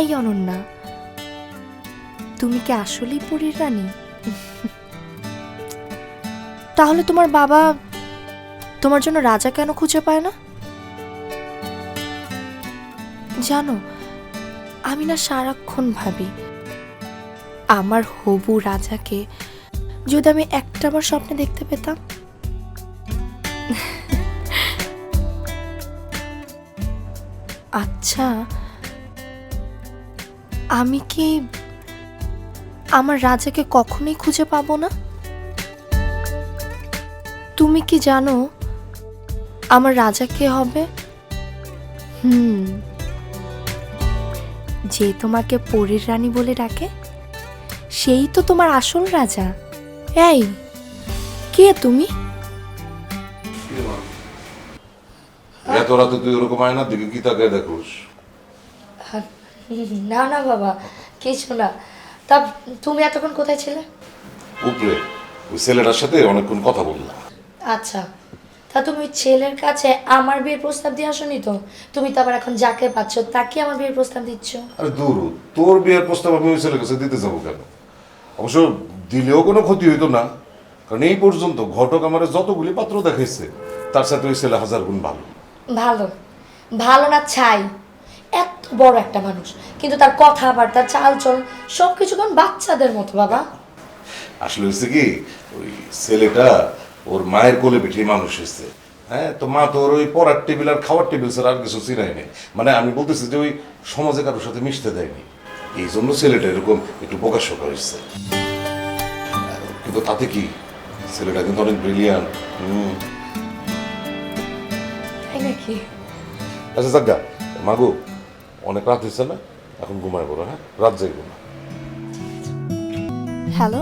এই অনন্যা। তুমি কি আসলেই পুরীর রানী? তাহলে তোমার বাবা তোমার জন্য রাজা কেন খুঁজে পায় না? জানো, আমি না সারাক্ষণ ভাবি, আমার হবু রাজাকে যদি আমি একটাবার স্বপ্নে দেখতে পেতাম। আচ্ছা আমি কি আমার রাজাকে কখনোই খুঁজে পাবো না? তুমি কি জানো আমার রাজা কে হবে? হুম। যে তোমাকে পরীর রানী বলে ডাকে, সেই তো তোমার আসল রাজা। এই, কে তুমি? এত রাতে তুই ওরকম আয়নার দিকে কি তাকায় দেখোস? না না বাবা কিছু না। তা তুমি এতক্ষণ কোথায় ছিলে? উপরে। ওই ছেলেটার সাথে অনেকক্ষণ কথা বললাম। আচ্ছা। তা তুমি ছেলের কাছে আমার বিয়ের প্রস্তাব দিয়ে আসনি তো? তুমি তো আবার এখন যাকে পাচ্ছ তাকে আমার বিয়ের প্রস্তাব দিচ্ছ। আরে দূর তোর বিয়ের প্রস্তাব আমি ওই ছেলের কাছে দিতে যাব কেন? অবশ্য দিলেও কোনো ক্ষতি হইতো না। কারণ এই পর্যন্ত ঘটক আমার যতগুলি পাত্র দেখাইছে তার সাথে ওই ছেলে হাজার গুণ ভালো। ভালো। ভালো না ছাই। এত বড় একটা মানুষ। কিন্তু তার কথাবার্তা চালচল সব কিছু কোন বাচ্চাদের মতো বাবা? আসলে হয়েছে কি ওই ছেলেটা ওর মায়ের কোলে পিঠিয়ে মানুষ হয়েছে। হ্যাঁ তো মা তো ওর ওই পড়ার টেবিল আর খাওয়ার টেবিল ছাড়া আর কিছু চিনাই নেই। মানে আমি বলতেছি যে ওই সমাজে কারোর সাথে মিশতে দেয়নি। এই জন্য ছেলেটা এরকম একটু প্রকাশ্য হয়েছে। কিন্তু তাতে কি? ছেলেটা কিন্তু অনেক ব্রিলিয়ান হুম। আচ্ছা জাগা মাগু অনেক রাত হয়েছে না? এখন ঘুমায় পড়ো হ্যাঁ? রাত যাই ঘুমা হ্যালো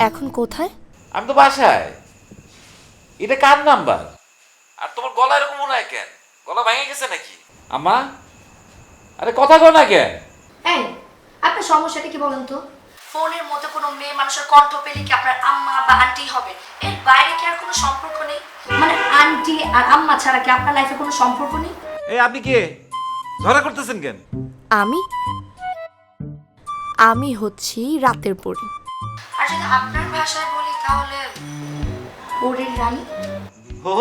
এখন কোথায়? আমি তো বাসায়। এটা কার নাম্বার? আর তোমার গলা এরকম মনে হয় কেন? গলা ভেঙে গেছে নাকি? আম্মা? আরে কথা কও না কেন? এই আপনার সমস্যাটা কি বলেন তো? ফোনের মধ্যে কোনো মেয়ে মানুষের কণ্ঠ পেলে কি আপনার আম্মা বা আন্টি হবে? এর বাইরে কি আর কোনো সম্পর্ক নেই? মানে আন্টি আর আম্মা ছাড়া কি আপনার লাইফে কোনো সম্পর্ক নেই? এই আপনি কে? ঝগড়া করতেছেন কেন? আমি? আমি হচ্ছি রাতের পরী। আর যদি আপনার ভাষায় বলি তাহলে পরীর রানী? ও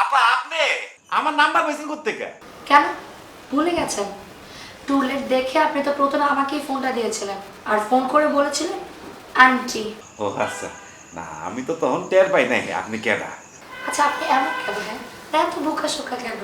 আপা আপনি? আমার নাম্বার মেসেজ করতে কে কেন? ভুলে গেছেন? টুলেট দেখে আপনি তো প্রথমে আমাকেই ফোনটা দিয়েছিলেন। আর ফোন করে বলেছিলেন আন্টি ও আচ্ছা। না আমি তো তখন টের পাই নাই আপনি কেডা? আচ্ছা আপনি এমন কেন হ্যাঁ? এত বোকা শোকা কেন?